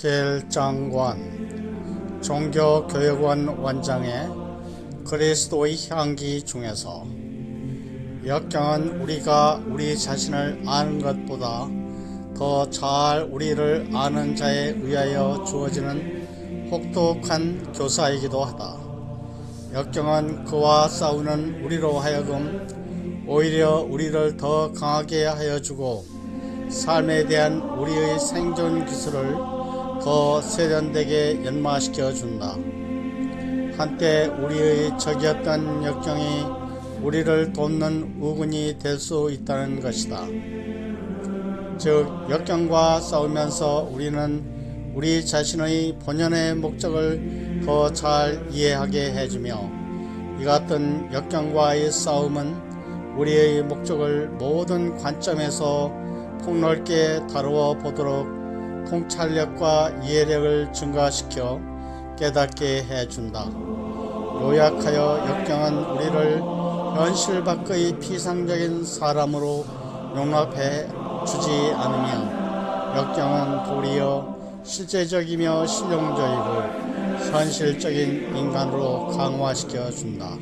겔장관 종교교육원 원장의 그리스도의 향기 중에서 역경은 우리가 우리 자신을 아는 것보다 더 잘 우리를 아는 자에 의하여 주어지는 혹독한 교사이기도 하다. 역경은 그와 싸우는 우리로 하여금 오히려 우리를 더 강하게 하여 주고 삶에 대한 우리의 생존 기술을 더 세련되게 연마시켜 준다. 한때 우리의 적이었던 역경이 우리를 돕는 우군이 될 수 있다는 것이다. 즉, 역경과 싸우면서 우리는 우리 자신의 본연의 목적을 더 잘 이해하게 해주며 이 같은 역경과의 싸움은 우리의 목적을 모든 관점에서 폭넓게 다루어 보도록 통찰력과 이해력을 증가시켜 깨닫게 해준다. 요약하여 역경은 우리를 현실 밖의 피상적인 사람으로 용납해 주지 않으며 역경은 도리어 실제적이며 실용적이고 현실적인 인간으로 강화시켜 준다.